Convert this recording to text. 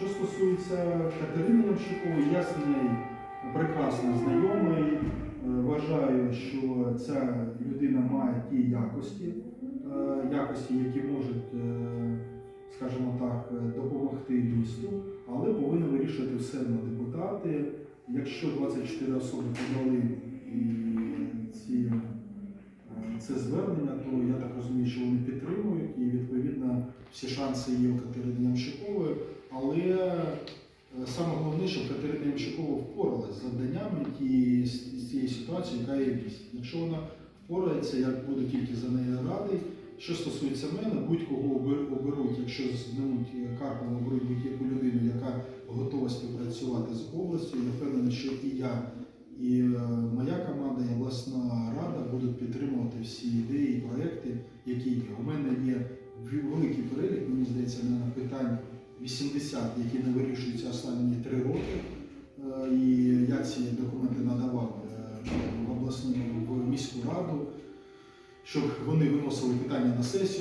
Що стосується Катерини Ямщикової, я з нею прекрасно знайомий. Е, Вважаю, що ця людина має ті якості, е, якості, які можуть, е, скажімо так, допомогти місту, але повинні вирішувати все на депутати. Якщо 24 особи подали ці, це звернення, то я так розумію, що вони підтримують і відповідно всі шанси є у Ямщикової. Але е, саме головне, щоб Катерина Ямщикова впоралась з завданнями тієї з цієї ситуації, яка є в. Якщо вона впорається, я буду тільки за неї радий. Що стосується мене, будь-кого оберуть, якщо знімуть Карпова, оберуть будь-яку людину, яка готова співпрацювати з областю. Я впевнений, що і я, і е, моя команда, і обласна рада будуть підтримувати всі ідеї і проекти, які є. У мене є великий перелік, мені здається, на питань 80, які не вирішуються останні три роки. Е, І я ці документи надавав е, в обласну в міську раду, щоб вони виносили питання на сесію.